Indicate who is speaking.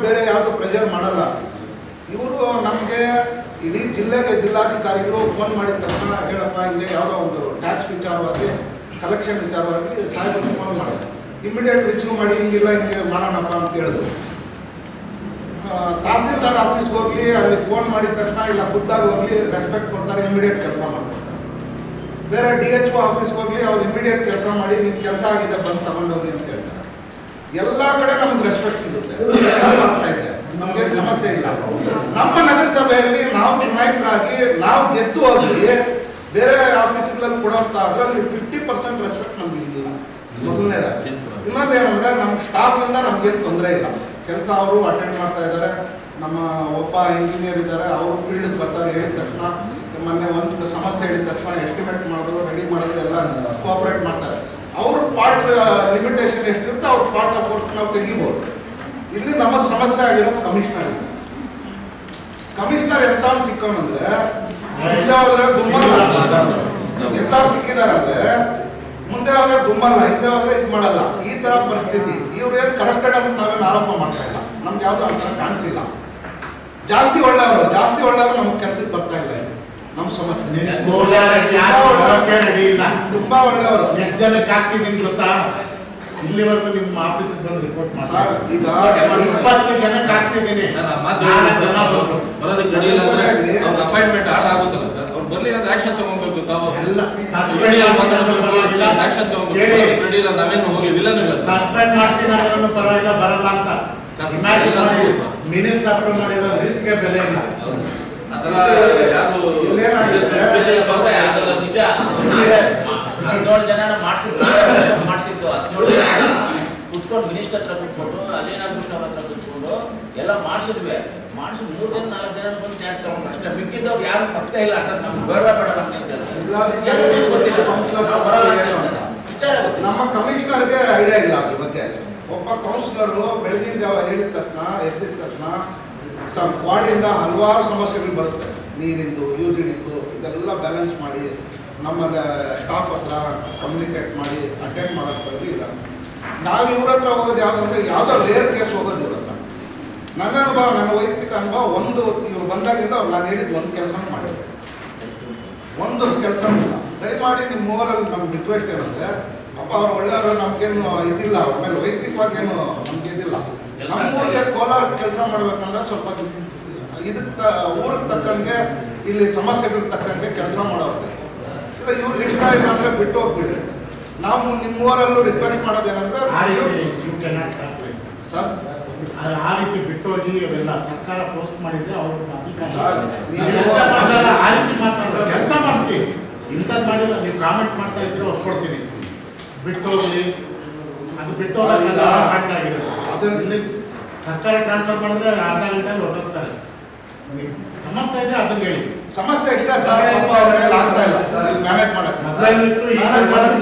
Speaker 1: ಬೇರೆ ಯಾವುದು ಪ್ರೆಷರ್ ಮಾಡಲ್ಲ. ಇವರು ನಮಗೆ ಇಡೀ ಜಿಲ್ಲೆಗೆ ಜಿಲ್ಲಾಧಿಕಾರಿಗಳು ಫೋನ್ ಮಾಡಿದ ತಕ್ಷಣ ಹೇಳಪ್ಪ, ಹಿಂಗೆ ಯಾವುದೋ ಒಂದು ಟ್ಯಾಕ್ಸ್ ವಿಚಾರವಾಗಿ ಕಲೆಕ್ಷನ್ ವಿಚಾರವಾಗಿ ಸಾಹೇಬರು ಫೋನ್ ಮಾಡಿದ್ರು. ಇಮಿಡಿಯೇಟ್ ರಿಸೀವ್ ಮಾಡಿ, ಹಿಂಗಿಲ್ಲ, ಹಿಂಗೆ ಮಾಡೋಣಪ್ಪ ಅಂತ ಹೇಳಿದ್ರು. ತಹಸೀಲ್ದಾರ್ ಆಫೀಸ್ಗೆ ಹೋಗ್ಲಿ ಅಲ್ಲಿ ಫೋನ್ ಮಾಡಿದ ತಕ್ಷಣ ಇಲ್ಲ, ಖುದ್ದಾಗಿ ಹೋಗ್ಲಿ ರೆಸ್ಪೆಕ್ಟ್ ಕೊಡ್ತಾರೆ ಇಮಿಡಿಯೇಟ್ ಕೆಲಸ ಮಾಡ್ತಾರೆ. ಬೇರೆ ಡಿ ಎಚ್ ಒ ಆಫೀಸ್ಗೆ ಹೋಗ್ಲಿ, ಅವ್ರು ಇಮಿಡಿಯೇಟ್ ಕೆಲಸ ಮಾಡಿ ನಿಮ್ಮ ಕೆಲಸ ಆಗಿದೆ, ಬಂದು ತಗೊಂಡೋಗಿ ಅಂತ ಹೇಳ್ತಾರೆ. ಎಲ್ಲ ಕಡೆ ನಮ್ಗೆ ರೆಸ್ಪೆಕ್ಟ್ ಸಿಗುತ್ತೆ. ನಮ್ಗೆ ಸಮಸ್ಯೆ ಇಲ್ಲ. ನಮ್ಮ ನಗರಸಭೆಯಲ್ಲಿ ನಾವು ಚುನಾಯಿತರಾಗಿ, ನಾವು ಗೆದ್ದು ಹೋಗಿ ಬೇರೆ ಆಫೀಸ್ಗಳಲ್ಲಿ ಕೊಡುವಂತ ಅದರಲ್ಲಿ ಫಿಫ್ಟಿ ಪರ್ಸೆಂಟ್ ರೆಸ್ಪೆಕ್ಟ್ ನಮ್ಗೆ ಇಲ್ಲ ಮೊದಲನೇದಾಗಿ. ಇನ್ನೊಂದೇನಂದ್ರೆ ನಮ್ಮ ಸ್ಟಾಫಿಂದ ನಮ್ಗೇನು ತೊಂದರೆ ಇಲ್ಲ. ಕೆಲಸ ಅವರು ಅಟೆಂಡ್ ಮಾಡ್ತಾ ಇದ್ದಾರೆ. ನಮ್ಮ ಒಬ್ಬ ಇಂಜಿನಿಯರ್ ಇದ್ದಾರೆ. ಅವರು ಫೀಲ್ಡ್ಗೆ ಬರ್ತಾರೆ. ಹೇಳಿದ ತಕ್ಷಣ, ಮೊನ್ನೆ ಒಂದು ಸಮಸ್ಯೆ ಹೇಳಿದ ತಕ್ಷಣ ಎಸ್ಟಿಮೇಟ್ ಮಾಡೋದು ರೆಡಿ ಮಾಡೋದು ಎಲ್ಲ ಕೋಆಪರೇಟ್ ಮಾಡ್ತಾರೆ. ಅವರು ಪಾರ್ಟ್ ಲಿಮಿಟೇಷನ್ ಎಷ್ಟಿರುತ್ತೆ ಅವ್ರ ಪಾಠ ವರ್ಕ್ ನಾವು ತೆಗಿಬೋದು. ಇಲ್ಲಿ ನಮ್ಮ ಸಮಸ್ಯೆ ಆಗಿರೋ ಕಮಿಷನರ್ ಇದೆ. ಕಮಿಷನರ್ ಎಂತ ಸಿಕ್ಕವನಂದ್ರೆ ಮುಂದೆ ಹೋದ್ರೆ ಗುಮ್ಮಲ್ಲ. ಎಂತ ಸಿಕ್ಕಿದಾರೆ ಅಂದ್ರೆ ಮುಂದೆ ಹೋದ್ರೆ ಗುಮ್ಮಲ್ಲ ಹಿಂದೆ ಹೋದ್ರೆ ಇದು ಮಾಡಲ್ಲ. ಈ ತರ ಪರಿಸ್ಥಿತಿ. ಇವ್ರು ಏನು ಕರೆಕ್ಟೆಡ್ ಅಂತ ನಾವೇನು ಆರೋಪ ಮಾಡ್ತಾ ಇಲ್ಲ. ನಮ್ಗೆ ಯಾವ್ದು ಅಂತ ಕಾಣಿಸಿಲ್ಲ ಜಾಸ್ತಿ ಒಳ್ಳೆಯವರು ಜಾಸ್ತಿ ಒಳ್ಳೆಯವರು ನಮ್ಗೆ ಕೆಲ್ಸಕ್ಕೆ ಬರ್ತಾ ಇಲ್ಲ. ನಮ್ಮ ಸಮಸ್ಯೆ. ತುಂಬಾ ಒಳ್ಳೆಯವರು.
Speaker 2: ಎಷ್ಟು ಜನಕ್ಕೆ ಗೊತ್ತಾ? ಇಲ್ಲಿವರೆಗೂ ನಿಮ್ಮ ಆಫೀಸಿಗೆ ಬಂದು ರಿಪೋರ್ಟ್
Speaker 1: ಸರ್
Speaker 2: ಮಾಡಿ
Speaker 1: ಈಗ
Speaker 2: ಇಪ್ಪತ್ತು ಜನಕ್ಕೆ ಹಾಕ್ಸಿದ್ದೀನಿ
Speaker 3: ಸರ್, ಅಪಾಯಿಂಟ್ಮೆಂಟ್ ಹಾಳು ಆಗುತ್ತಲ್ಲ ಸರ್ ಅವ್ರು ಬರ್ಲಿ ಅಂದ್ರೆ ಆಕ್ಷನ್ ತಗೊಬೇಕು ತಾವು.
Speaker 2: ಎಲ್ಲ
Speaker 3: ರೆಡಿ ಆಕ್ಷನ್ ತಗೋಬೇಕು ರೆಡಿ ಇಲ್ಲ ನಾವೇನು ಹೋಗಿ ವಿಲನ್ ಇಲ್ಲ ಸರ್.
Speaker 2: ಸಸ್ಪೆಂಡ್ ಮಾಡ್ತೀನಿ ಅನ್ನೋನು ಪರವಾಗಿಲ್ಲ ಬರಲ್ಲ ಅಂತ.
Speaker 3: ಸರ್, ಎಲ್ಲ
Speaker 2: ಮಾಡಿ.
Speaker 3: ಸರ್.
Speaker 2: ಮಿನಿಸ್ಟರ್ ಅಪ್ರೂವ್ ಮಾಡಿರೋ ಲಿಸ್ಟ್ಗೆ ಬೆಲೆ ಇಲ್ಲ.
Speaker 3: ಅದೆಲ್ಲ ಯಾರು
Speaker 1: ಇಲ್ಲೇನಾಗಿದೆ?
Speaker 4: ಅದೆಲ್ಲ ನಿಜ. ಹದಿನೇಳು ಜನ ಮಾಡಿಸಿದ್ದು ಮಾಡಿಸಿದ್ದು ಹದಿನೇಳು ಜನ ಕುತ್ಕೊಂಡು ಮಿನಿಸ್ಟರ್ ಹತ್ರ ಕುತ್ಕೊಂಡು ಅಜಯ್ ನಾಗಭೂಷಣ ಅವ್ರ ಹತ್ರ ಕುತ್ಕೊಂಡು ಎಲ್ಲ ಮಾಡಿಸಿದ್ವಿ. ಮಾಡಿಸಿ ಮೂರು ಜನ ನಾಲ್ಕು ಜನ ಬಂದು ಟ್ಯಾಕ್ ತಗೊಂಡು ಅಷ್ಟೇ ಮಿಕ್ಕಿದ್ದವ್ರು ಯಾರು ಪಕ್ಕ ಇಲ್ಲ ಅಂತ ನಮ್ಗೆ ಬೇಡ ಬೇಡ ನಮ್ಗೆ ಅಂತ ವಿಚಾರ ಗೊತ್ತಿಲ್ಲ.
Speaker 1: ನಮ್ಮ ಕಮಿಷನರ್ಗೆ ಐಡಿಯಾ ಇಲ್ಲ ಅದ್ರ ಬಗ್ಗೆ. ಒಬ್ಬ ಕೌನ್ಸಿಲರು ಬೆಳಗಿನ ಜಾವ ಹೇಳಿದ ತಕ್ಷಣ ಎದ್ದಿದ ತಕ್ಷಣ ಸಮ್ ವಾರ್ಡಿಂದ ಹಲವಾರು ಸಮಸ್ಯೆಗಳು ಬರುತ್ತೆ. ನೀರಿಂದು ಯೂಜಿಡಿದ್ದು ಇದೆಲ್ಲ ಬ್ಯಾಲೆನ್ಸ್ ಮಾಡಿ ನಮ್ಮಲ್ಲಿ ಸ್ಟಾಫ್ ಹತ್ರ ಕಮ್ಯುನಿಕೇಟ್ ಮಾಡಿ ಅಟೆಂಡ್ ಮಾಡೋದ್ರಲ್ಲಿ ಇಲ್ಲ. ನಾವು ಇವ್ರ ಹತ್ರ ಹೋಗೋದು ಯಾವುದಂದ್ರೆ ಯಾವುದೋ ರೇರ್ ಕೇಸ್ ಹೋಗೋದು ಇವ್ರ ಹತ್ರ. ನನ್ನ ಅನುಭವ ನನ್ನ ವೈಯಕ್ತಿಕ ಅನುಭವ ಒಂದು ಇವ್ರು ಬಂದಾಗಿಂದ ನಾನು ಹೇಳಿದ ಒಂದು ಕೆಲಸ ಮಾಡಿದೆ ಒಂದು ಕೆಲಸ ಇಲ್ಲ. ದಯಮಾಡಿ ನಿಮ್ಮ ಮೂವರಲ್ಲಿ ನಮ್ಗೆ ರಿಕ್ವೆಸ್ಟ್ ಏನಂದ್ರೆ ಅಪ್ಪ ಅವ್ರು ಒಳ್ಳೆಯವರು ನಮ್ಗೇನು ಇದಿಲ್ಲ ಅವ್ರ ಮೇಲೆ ವೈಯಕ್ತಿಕವಾಗಿ ಏನು ನಮ್ಗೆ ಇದಿಲ್ಲ. ನಮ್ಮೂರಿಗೆ ಕೋಲಾರ ಕೆಲಸ ಮಾಡ್ಬೇಕಂದ್ರೆ ಸ್ವಲ್ಪ ಇದಕ್ಕೆ ತ ಊರಿಗೆ ತಕ್ಕಂಗೆ ಇಲ್ಲಿ ಸಮಸ್ಯೆಗಳಿಗೆ ತಕ್ಕಂಗೆ ಕೆಲಸ ಮಾಡೋರು. ಇಲ್ಲ ಇವ್ರಿಗೆ ಇಷ್ಟ ಇಲ್ಲ ಅಂದ್ರೆ ಬಿಟ್ಟು ಹೋಗ್ಬಿಡಿ. ನಾವು ನಿಮ್ಮ ಊರಲ್ಲೂ ರಿಕ್ವೆಸ್ಟ್ ಮಾಡೋದೇನಂದ್ರೆ
Speaker 2: ಆ ರೀತಿ ಯು ಕೆನಾಟ್ ಕಾಲ್ಕುಲೇಟ್
Speaker 1: ಸರ್.
Speaker 2: ಆ ರೀತಿ ಬಿಟ್ಟೋಗಿ ಅವೆಲ್ಲ ಸರ್ಕಾರ ಪೋಸ್ಟ್ ಮಾಡಿದ್ರೆ ಅವ್ರ
Speaker 1: ಸರ್, ನೀವು-
Speaker 2: ಆ ರೀತಿ ಮಾತಾಡೋ ಕೆಲಸ ಮಾಡಿಸಿ. ಇಂಥದ್ದು ಮಾಡಿಲ್ಲ ನೀವು ಕಾಮೆಂಟ್ ಮಾಡ್ತಾ ಇದ್ರೆ ಒಪ್ಕೊಡ್ತೀನಿ. ಬಿಟ್ಟೋಗ್ಲಿ ಅದು ಬಿಟ್ಟೋಗಲ್ಲ ಆಗಿದೆ.
Speaker 1: ಅದನ್ನ-
Speaker 2: ಇಲ್ಲಿ ಸರ್ಕಾರ ಟ್ರಾನ್ಸ್ಫರ್ ಮಾಡಿದ್ರೆ ಅರ್ಧ ಗಂಟೆಯಲ್ಲಿ ಹೊರಟೋಗ್ತಾರೆ ಸಮಸ್ಯೆ ಇದೆ ಅದನ್ನ ಹೇಳಿ.
Speaker 1: ಸಮಸ್ಯೆ ಇಷ್ಟ ಸರ್ ಪಾಪ ಅವ್ರ ಕೈಯಲ್ಲಿ ಆಗ್ತಾ ಇಲ್ಲ. ಮ್ಯಾನೇಜ್ ಮಾಡಕ್ಕೆ. ಮ್ಯಾನೇಜ್ ಮಾಡಕ್ಕೆ